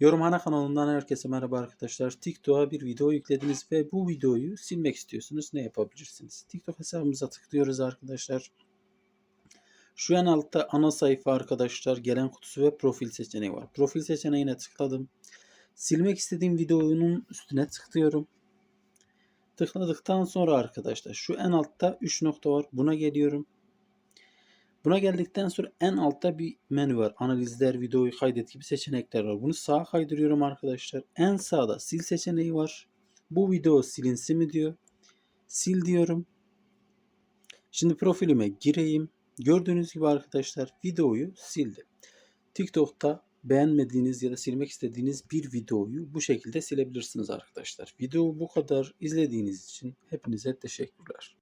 Yorumhane kanalından herkese merhaba arkadaşlar. TikTok'a bir video yüklediniz ve bu videoyu silmek istiyorsunuz. Ne yapabilirsiniz? TikTok hesabımıza tıklıyoruz arkadaşlar. Şu en altta ana sayfa arkadaşlar gelen kutusu ve profil seçeneği var. Profil seçeneğine tıkladım. Silmek istediğim videonun üstüne tıklıyorum. Tıkladıktan sonra arkadaşlar şu en altta 3 nokta var. Buna geliyorum. Buna geldikten sonra en altta bir menü var. Analizler, videoyu kaydet gibi seçenekler var. Bunu sağa kaydırıyorum arkadaşlar. En sağda sil seçeneği var. Bu video silinsin mi diyor. Sil diyorum. Şimdi profilime gireyim. Gördüğünüz gibi arkadaşlar videoyu sildi. TikTok'ta beğenmediğiniz ya da silmek istediğiniz bir videoyu bu şekilde silebilirsiniz arkadaşlar. Video bu kadar izlediğiniz için hepinize teşekkürler.